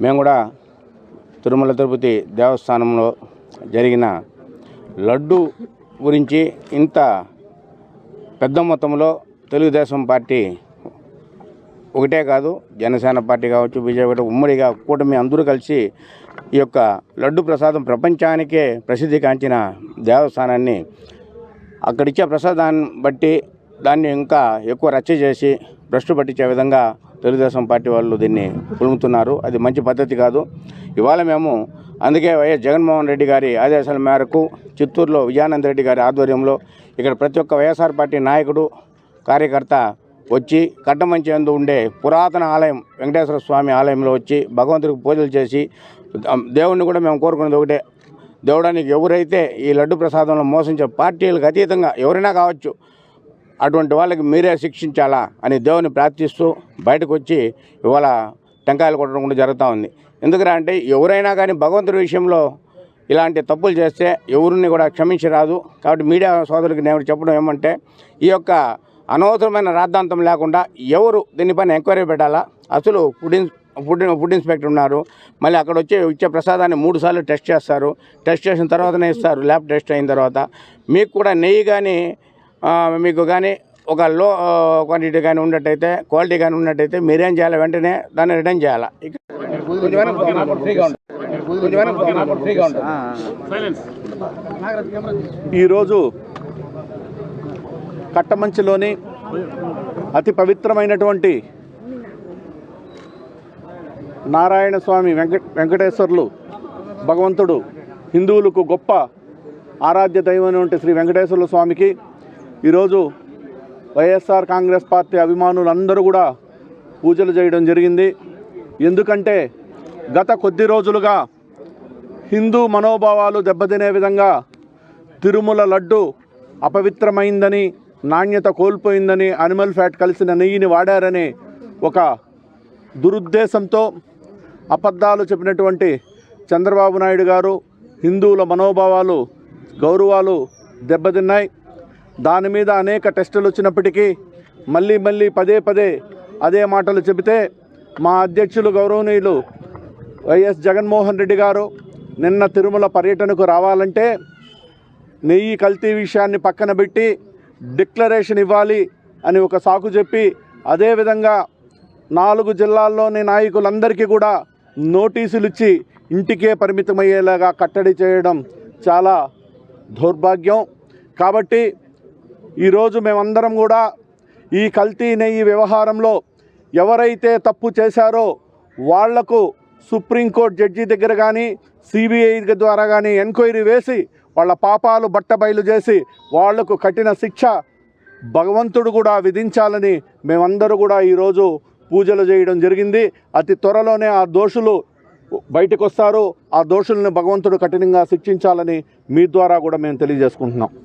మేము కూడా తిరుమల తిరుపతి దేవస్థానంలో జరిగిన లడ్డు గురించి ఇంత పెద్ద మొత్తంలో తెలుగుదేశం పార్టీ ఒకటే కాదు జనసేన పార్టీ కావచ్చు బీజేపీ ఉమ్మడిగా కూటమి అందరూ కలిసి ఈ యొక్క లడ్డు ప్రసాదం ప్రపంచానికే ప్రసిద్ధి కాంచిన దేవస్థానాన్ని అక్కడిచ్చే ప్రసాదాన్ని బట్టి దాన్ని ఇంకా ఎక్కువ రచ్చ చేసి భ్రష్టు పట్టించే విధంగా తెలుగుదేశం పార్టీ వాళ్ళు దీన్ని పులుముతున్నారు అది మంచి పద్ధతి కాదు. ఇవాళ మేము అందుకే వైఎస్ జగన్మోహన్ రెడ్డి గారి ఆదేశాల మేరకు చిత్తూరులో విజయానంద రెడ్డి గారి ఆధ్వర్యంలో ఇక్కడ ప్రతి ఒక్క వైఎస్ఆర్ పార్టీ నాయకుడు కార్యకర్త వచ్చి కట్టమంచి అందు ఉండే పురాతన ఆలయం వెంకటేశ్వర స్వామి ఆలయంలో వచ్చి భగవంతుడికి పూజలు చేసి దేవుణ్ణి కూడా మేము కోరుకునేది ఒకటే. దేవుడానికి ఎవరైతే ఈ లడ్డు ప్రసాదంలో మోసించే పార్టీలకు అతీతంగా ఎవరైనా కావచ్చు అటువంటి వాళ్ళకి మీరే శిక్షించాలా అని దేవుని ప్రార్థిస్తూ బయటకు వచ్చి ఇవాళ టెంకాయలు కొట్టడం కూడా జరుగుతూ ఉంది. ఎందుకంటే అంటే ఎవరైనా కానీ భగవంతుడి విషయంలో ఇలాంటి తప్పులు చేస్తే ఎవరిని కూడా క్షమించరాదు. కాబట్టి మీడియా సోదరులకి నేను చెప్పడం ఏమంటే ఈ యొక్క అనవసరమైన రాద్ధాంతం లేకుండా ఎవరు దీనిపైన ఎంక్వైరీ పెట్టాలా? అసలు ఫుడ్ ఇన్స్ ఫుడ్ ఫుడ్ ఇన్స్పెక్టర్ ఉన్నారు. మళ్ళీ అక్కడ వచ్చి ఇచ్చే ప్రసాదాన్ని మూడు సార్లు టెస్ట్ చేస్తారు. టెస్ట్ చేసిన తర్వాతనే ఇస్తారు. ల్యాబ్ టెస్ట్ అయిన తర్వాత. మీకు కూడా నెయ్యి కానీ మీకు కానీ ఒక లో క్వాంటిటీ కానీ ఉన్నట్టయితే క్వాలిటీ కానీ ఉన్నట్టయితే మీరేం చేయాలి వెంటనే దాన్ని రిటర్న్ చేయాలి? ఈరోజు కట్టమంచిలోని అతి పవిత్రమైనటువంటి నారాయణ స్వామి వెంకట వెంకటేశ్వర్లు భగవంతుడు హిందువులకు గొప్ప ఆరాధ్య దైవమైనటువంటి శ్రీ వెంకటేశ్వర్ల స్వామికి ఈరోజు వైఎస్ఆర్ కాంగ్రెస్ పార్టీ అభిమానులందరూ కూడా పూజలు చేయడం జరిగింది. ఎందుకంటే గత కొద్ది రోజులుగా హిందూ మనోభావాలు దెబ్బతినే విధంగా తిరుమల లడ్డు అపవిత్రమైందని నాణ్యత కోల్పోయిందని అనిమల్ ఫ్యాట్ కలిసిన నెయ్యిని వాడారని ఒక దురుద్దేశంతో అబద్ధాలు చెప్పినటువంటి చంద్రబాబు నాయుడు గారు హిందువుల మనోభావాలు గౌరవాలు దెబ్బతిన్నాయి. దాని మీద అనేక టెస్టులు వచ్చినప్పటికీ మళ్ళీ మళ్ళీ పదే పదే అదే మాటలు చెబితే మా అధ్యక్షులు గౌరవనీయులు వైఎస్ జగన్మోహన్ రెడ్డి గారు నిన్న తిరుమల పర్యటనకు రావాలంటే నెయ్యి కల్తీ విషయాన్ని పక్కన పెట్టి డిక్లరేషన్ ఇవ్వాలి అని ఒక సాకు చెప్పి అదేవిధంగా నాలుగు జిల్లాల్లోని నాయకులందరికీ కూడా నోటీసులు ఇచ్చి ఇంటికే పరిమితమయ్యేలాగా కట్టడి చేయడం చాలా దౌర్భాగ్యం. కాబట్టి ఈరోజు మేమందరం కూడా ఈ కల్తీ నెయ్యి వ్యవహారంలో ఎవరైతే తప్పు చేశారో వాళ్ళకు సుప్రీంకోర్టు జడ్జి దగ్గర కానీ సిబిఐ ద్వారా కానీ ఎంక్వైరీ వేసి వాళ్ళ పాపాలు బట్టబయలు చేసి వాళ్ళకు కఠిన శిక్ష భగవంతుడు కూడా విధించాలని మేమందరూ కూడా ఈరోజు పూజలు చేయడం జరిగింది. అతి త్వరలోనే ఆ దోషులు బయటకు వస్తారు ఆ దోషులను భగవంతుడు కఠినంగా శిక్షించాలని మీ ద్వారా కూడా మేము తెలియజేసుకుంటున్నాం.